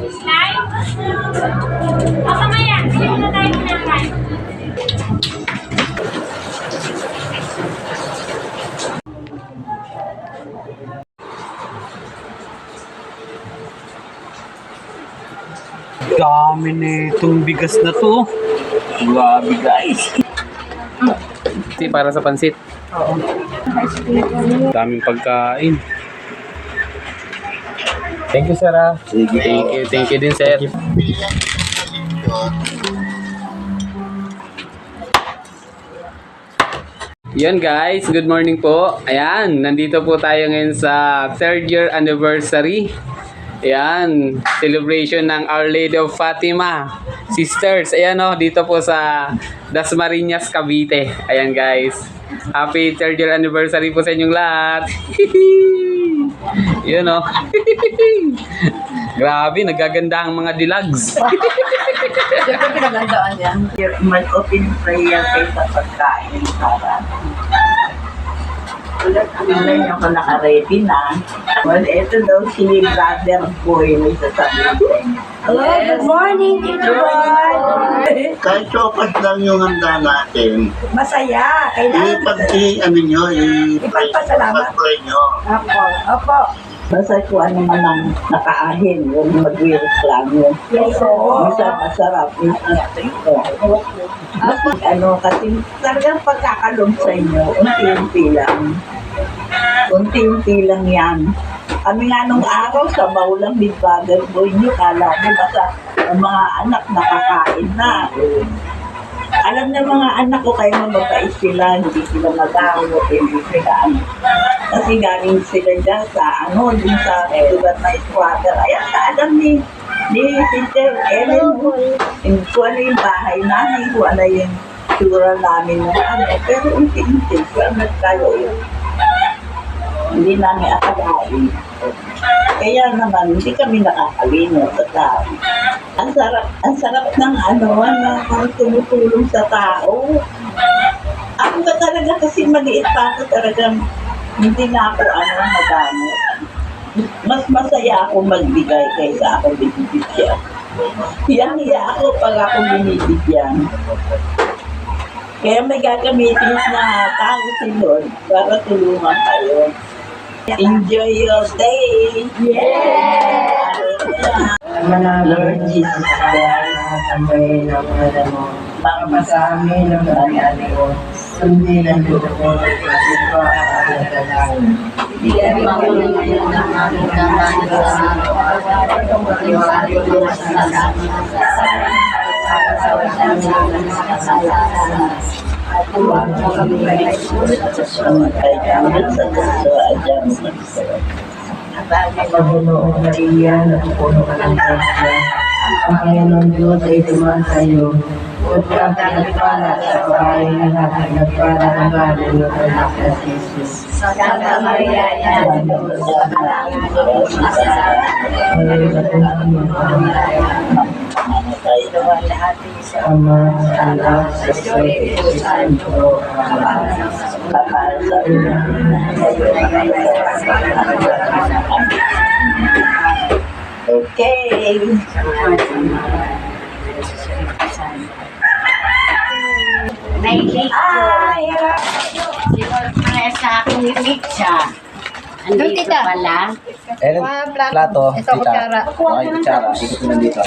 Slide? O hindi mo na tayo kinakain. Dami na itong bigas na to. Grabe guys. Kasi para sa pansit. Daming pagkain. Thank you, sir. ah. Thank you, thank you din, sir. Yan guys, good morning po. Ayan, nandito po tayo ngayon sa third year anniversary. Ayan, celebration ng Our Lady of Fatima. Sisters, ayan o, dito po sa Dasmariñas, Cavite. Ayan guys. Happy third year anniversary po sa inyong lahat. Yun o. Grabe, nagaganda ang mga dilags. Siyempre pinagandaan yan. Mag-open prayer kayo sa pagkain para Tingnan niyo kung naka-ready na. Well, ito daw si Brother Boy may sasabi. Hello, good morning, Tito Boy. Kahit sopas lang yung handa natin, Masaya. Kailangan. ipag i ano nyo, i- Ipagpasalamat. pag-pray nyo. Opo, opo. Basta kung ano man ang nakaahin, huwag mag-reklamo. Yes, oo. Minsan masarap. Ano, kasi talagang pagkakalong sa inyo, unti-unti lang. Unti-unti lang yan. Kami nga nung araw, sa lang ni Brother Boy nyo, kala mo basta ang mga anak nakakain na. Alam ng mga anak ko kayo mababait sila, hindi sila mag-awot, hindi sila ano. Kasi galing sila dyan sa ano, dun sa lugar na squatter. Ayan, sa alam ni ni Sister Ellen, hindi ko ano yung bahay namin, ko ano yung sura namin na ano. Pero unti-unti, kaya nagkayo yun. Hindi namin akalain. Kaya naman, hindi kami nakakalino sa tao. Ang sarap, ang sarap ng ano, na parang tumutulong sa tao. Ako talaga kasi maliit pa ako talagang hindi na ako ano, madami. Mas masaya ako magbigay kaysa ako binibigyan. Hiyang-hiya ako pag ako binibigyan. Kaya may gagamitin na tao si Lord para tulungan kayo. Enjoy your day! Yeah! Manalo Lord Jesus Christ, ang may naman mo. Baka sa amin ang nangyari mo. Sundin ang luto ko. Kasi ko ang alagaan. Bigyan mo ako ng ngayon ng aming kamahin sa Pagbunoong Maria, napupuno ka ng grasya. Ang Panginoon Diyos ay dumaan sa iyo. Huwag kang pinagpala sa bahay lahat ng nagpala ng galing ng na si Jesus. Santa Maria, ng ang mga Ama. Okay. May Ay, Siguro mga sa akin ni Mitcha. Andito pala. Eh, plato. Ito, kutsara. Okay, kutsara. Ito ko nandito.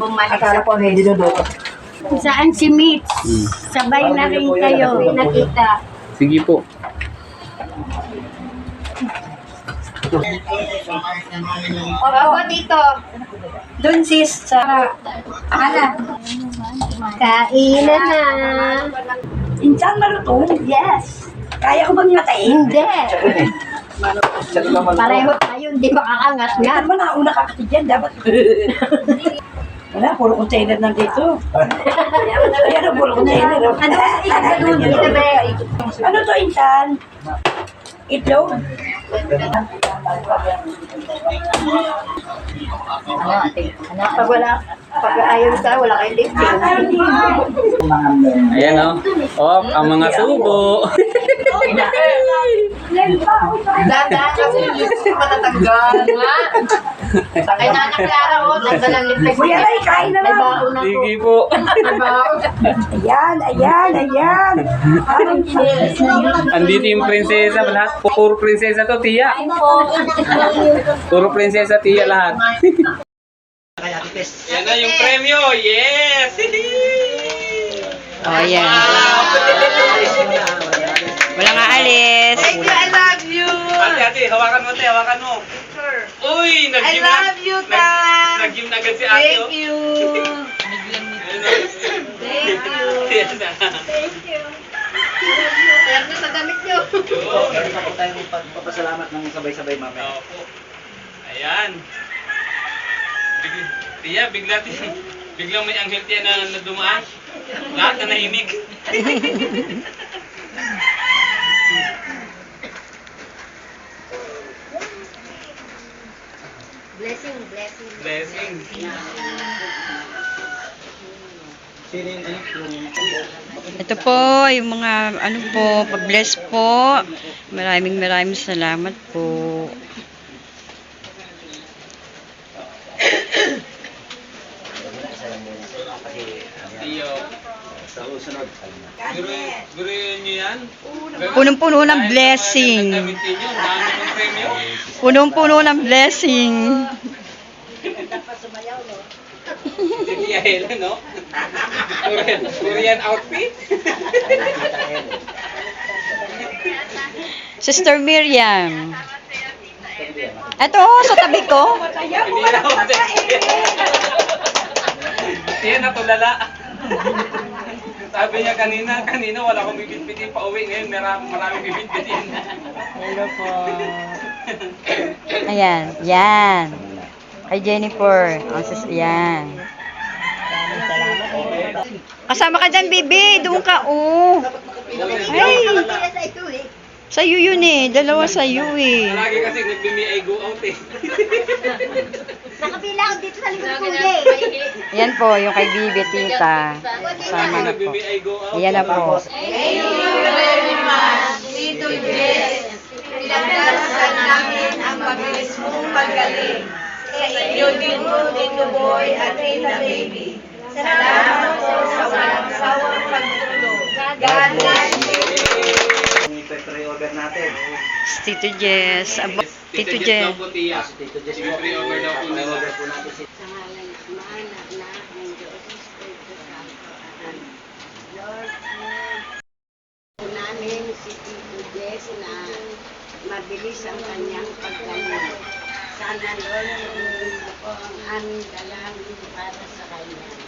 Bumalik sa... ko ready na doon. Saan si Mitch? Sabay na rin kayo. Nakita. Sige po. Opo, dito. Doon sis, sa... Ana. Kainan na. Insan malutong. Yes. Kaya ko bang matain? Hindi. Pareho tayo, hindi makakangat nga. Nga naman, nauna ka kasi dyan, dapat. Wala, puro container nandito. Ayan na, puro container. Ano ba sa ba? Ano to, Insan? Itlog? Pag wala, pag ayaw ka, wala kayong lifting. Ayan o. Oh. ang mga subo. Dada kasi yung matatanggal. Ay, nakaklara ko. Nagdalang lipay. Kuya Ray, kain na lang. baon ako. Sige po. Baon. Ayan, ayan, Andito yung prinsesa lahat. Puro prinsesa to, tiya. Puro prinsesa, tiya lahat. Yan na yung premyo. Yes! Oh, yan. Wala nga alis. Thank you, I love. Ate, ate, hawakan mo, ate, hawakan mo. Uy, nag-gym I love you, Tay. Nag-gym na agad si ate, oh. Thank you. Ayun, oh. Thank you. Yan na. Kaya na sa damit niyo. Meron pa po tayong pagpapasalamat ng sabay-sabay mamaya. Ayan. Bigla, tiya, bigla, tiya. Biglang may anghel tiya na, na dumaan. Lahat na nahimik. Blessing, Ito po, yung mga ano po, pa-bless po. Maraming maraming salamat po. Punong-puno ng blessing. Punong-puno ng blessing. Tia Helen, no? Korean, Korean outfit. Sister Miriam. Ito, oh, sa tabi ko. Hindi na ako Tiya, natulala. Sabi niya kanina, kanina wala akong bibitbitin pa uwi. Ngayon marami, maraming bibitbitin. Hello po. Ayan, yan. Kay Jennifer. Ang sis, yan. Kasama ka dyan, baby. Doon ka, oh. Ay, eh. sa'yo yun eh. Dalawa sa'yo eh. Lagi kasi nagbi I go out eh. Nakapila ako dito sa likod kuya eh. Yan po, yung kay Bibi, tita. Kasama na po. Nagbi I go out. Yan na po. Pinagdasal namin ang mabilis mong paggaling. Sa inyo din po, Tito Boy at Tita Baby. Salamat po sa walang sawang pagtulong. God bless you. Yung pre-order natin. Tito Jess. Abo, Tito Jess. Tito Jess, Pre-order daw po nila. Sa ngalan ng Ama, ng Diyos, Espiritu Santo. Lord, po namin si Tito Jess na mabilis ang kanyang paggaling. Sana Lord, po ang aming dalangin para sa kanya.